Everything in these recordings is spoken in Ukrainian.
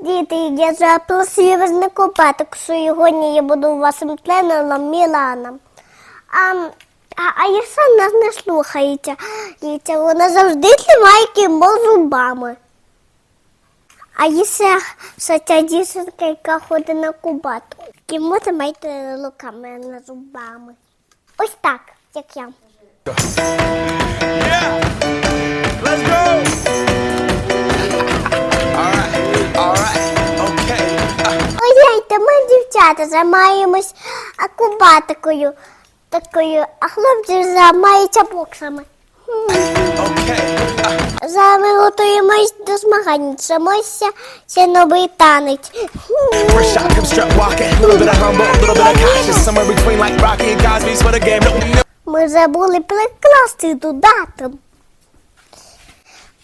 Діти, я запросила вас на купаток. Сьогодні я буду вашим тренером Міланом. А, а, а Яса нас не слухається. Вона завжди тримає кімбо зубами. А Єся це ця дівчинка, яка ходить на кубатку. Кімбо тримайте руками на зубами. Ось так, як я. Let's дівчата займаємось акубатикою такою, а хлопці займаються боксами. Зараз готуємось до змагань. Вчимося ще новий танець. Ми забули прикласти додаток.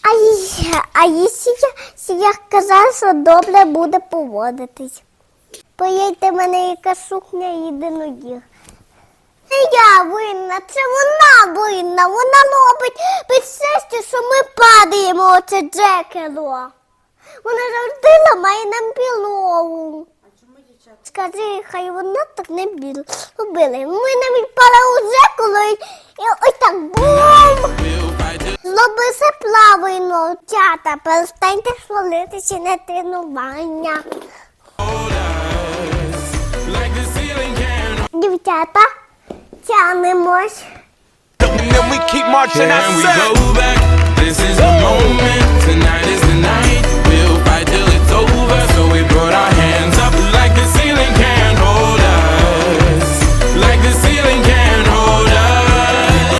А, а якщо я, я казав, що добре буде поводитись. Поїдьте мене яка сукня єдиноїг. Не я винна, це вона винна. Вона робить під щастя, що ми падаємо оце джекело. Вона завжди ламає нам білову. Скажи, хай вона так не біл- робили. Ми навіть пара у дзеркало і, і ось так бум! Все правильно, тята, перестаньте свалитися на тренування. Дівчата, тянемось. And then we keep marching Can we outside. go back? This is the moment to